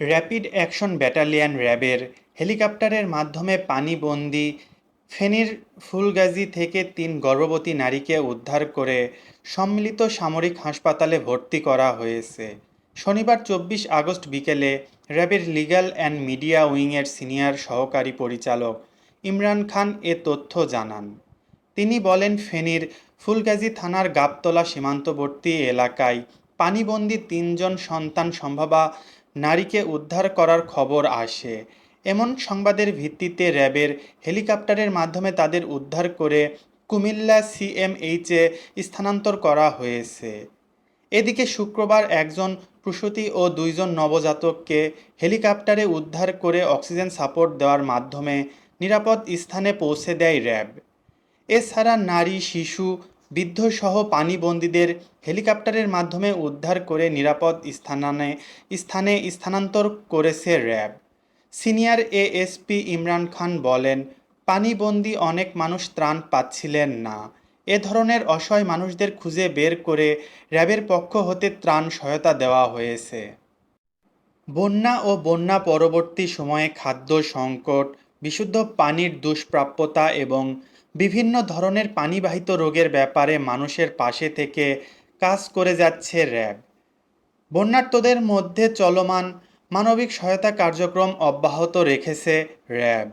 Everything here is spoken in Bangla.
র্যাপিড অ্যাকশন ব্যাটালিয়ান র্যাবের হেলিকপ্টারের মাধ্যমে পানিবন্দী ফেনীর ফুলগাজী থেকে তিন গর্ভবতী নারীকে উদ্ধার করে সম্মিলিত সামরিক হাসপাতালে ভর্তি করা হয়েছে। শনিবার চব্বিশ আগস্ট বিকেলে র্যাবের লিগ্যাল অ্যান্ড মিডিয়া উইংয়ের সিনিয়র সহকারী পরিচালক ইমরান খান এ তথ্য জানান। তিনি বলেন, ফেনীর ফুলগাজী থানার গাবতলা সীমান্তবর্তী এলাকায় পানিবন্দী তিনজন সন্তান সম্ভাবা নারীকে উদ্ধার করার খবর আসে। এমন সংবাদের ভিত্তিতে র্যাবের হেলিকপ্টারের মাধ্যমে তাদের উদ্ধার করে কুমিল্লা সিএমএইচে স্থানান্তর করা হয়েছে। এদিকে শুক্রবার একজন প্রসূতি ও দুইজন নবজাতককে হেলিকপ্টারে উদ্ধার করে অক্সিজেন সাপোর্ট দেওয়ার মাধ্যমে নিরাপদ স্থানে পৌঁছে দেয় র্যাব। এছাড়া নারী, শিশু বৃদ্ধসহ পানিবন্দীদের হেলিকপ্টারের মাধ্যমে উদ্ধার করে নিরাপদ স্থানে স্থানে স্থানান্তর করেছে RAB. Senior ASP Imran Khan বলেন, পানিবন্দী অনেক মানুষ ত্রাণ পাচ্ছিলেন না। এ ধরনের অসহায় মানুষদের খুঁজে বের করে র্যাবের পক্ষ হতে ত্রাণ সহায়তা দেওয়া হয়েছে। বন্যা ও বন্যা পরবর্তী সময়ে খাদ্য সংকট, বিশুদ্ধ পানির দুষ্প্রাপ্যতা এবং বিভিন্ন ধরনের পানিবাহিত রোগের ব্যাপারে মানুষের পাশে থেকে কাজ করে যাচ্ছে র্যাব। বন্যার্তদের মধ্যে চলমান মানবিক সহায়তা কার্যক্রম অব্যাহত রেখেছে র্যাব।